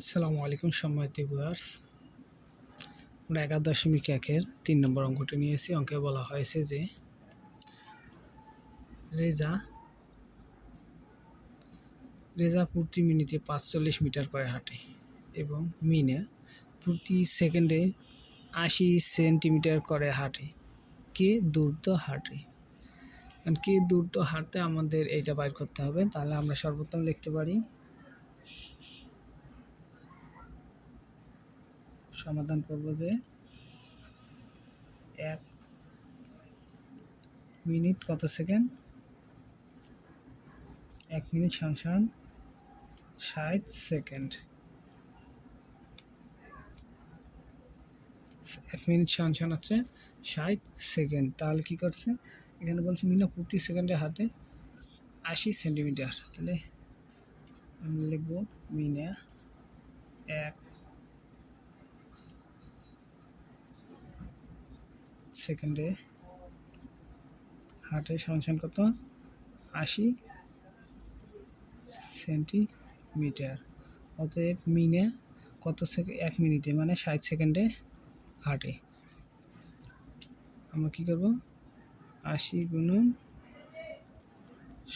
আসসালামু আলাইকুম সম্মানিত ভিউয়ার্স আমরা এগারো দশমিক একের তিন নম্বর অঙ্কটি নিয়েছি। অঙ্কে বলা হয়েছে যে রেজা রেজা প্রতি মিনিটে পাঁচচল্লিশ মিটার করে হাঁটে এবং মিনে প্রতি সেকেন্ডে আশি সেন্টিমিটার করে হাঁটে। কে দ্রুত হাঁটে? কারণ কে দ্রুত হাঁটতে আমাদের এইটা বাইর করতে হবে। তাহলে আমরা সর্বোত্তম লিখতে পারি সমাধান করব যে এক মিনিট কত সেকেন্ড? এক মিনিট সমান ষাট সেকেন্ড। এক মিনিট সমান হচ্ছে ষাট সেকেন্ড। তাহলে কি করছে? এখানে বলছে মিনা প্রতি সেকেন্ডে হাঁটে আশি সেন্টিমিটার। তাহলে আমি লিখব মিনা এক সেকেন্ডে হার্টের সংসান কত? আশি সেন্টিমিটার। অতএব মিনে কত সেকেন্ড এক মিনিটে মানে ষাট সেকেন্ডে হাঁটে। আমরা কী করব? আশি গুণন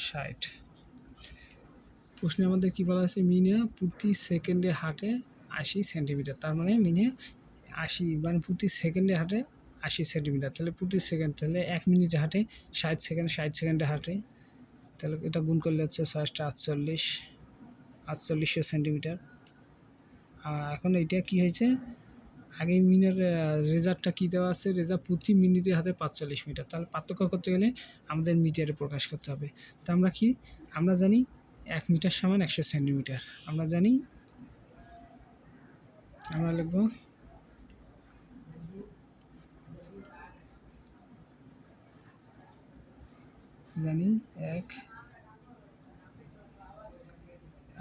ষাট। প্রশ্নে আমাদের কী বলা হয়েছে? মিনে প্রতি সেকেন্ডে হাঁটে আশি সেন্টিমিটার। তার মানে মিনে আশি মানে প্রতি সেকেন্ডে হাঁটে আশি সেন্টিমিটার, তাহলে প্রতি সেকেন্ড, তাহলে এক মিনিটে হাঁটে, ষাট সেকেন্ড, ষাট সেকেন্ডে হাঁটে। তাহলে এটা গুণ করলে হচ্ছে ছয়টা আটচল্লিশ আটচল্লিশশো সেন্টিমিটার। আর এখন এটা কি হয়েছে? আগে মিনের রেজাল্টটা কী দেওয়া আছে? রেজাল্ট প্রতি মিনিটে হাতে পাঁচচল্লিশ মিটার। তাহলে পার্থক্য করতে গেলে আমাদের মিটারে প্রকাশ করতে হবে। তা আমরা কি? আমরা জানি এক মিটার সমান একশো সেন্টিমিটার। আমরা জানি, আমরা লিখব জানি, এক।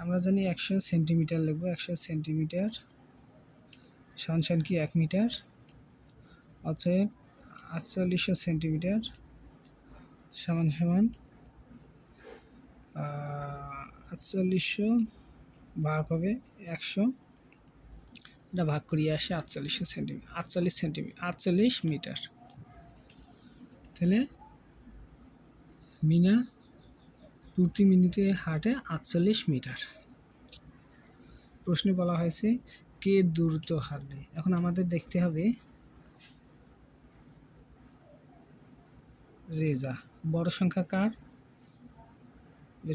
আমরা জানি একশো সেন্টিমিটার লিখব, একশো সেন্টিমিটার। সমান কি, এক মিটার? অতএব আটচল্লিশশো সেন্টিমিটার সমান সমান আটচল্লিশশো ভাগ হবে একশো। এটা ভাগ করিয়ে আসে আটচল্লিশশো সেন্টিমিটার আটচল্লিশ সেন্টিমিটার আটচল্লিশ মিটার। তাহলে মিনা প্রতি মিনিটে হাঁটে আটচল্লিশ মিটার। প্রশ্নে বলা হয়েছে, কে দ্রুত হাঁটবে এখন আমাদের দেখতে হবে রেজা। বড় সংখ্যা কার?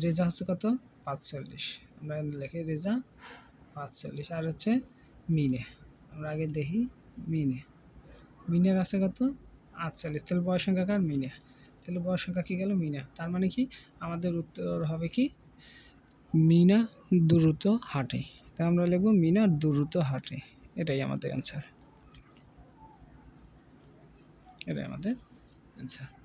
রেজা হচ্ছে কত? পাঁচচল্লিশ। আমরা লেখে রেজা, পাঁচচল্লিশ। আর হচ্ছে মিনে। আমরা আগে দেখি মিনে। মিনের আছে কত? আটচল্লিশ। তাহলে সংখ্যা কার? মিনে। তাহলে বর সংখ্যা কী গেল? মিনা। তার মানে কি? আমাদের উত্তর হবে কি? মিনা দ্রুত হাঁটে। তা আমরা লিখব মিনা দ্রুত হাঁটে। এটাই আমাদের অ্যান্সার এটাই আমাদের অ্যান্সার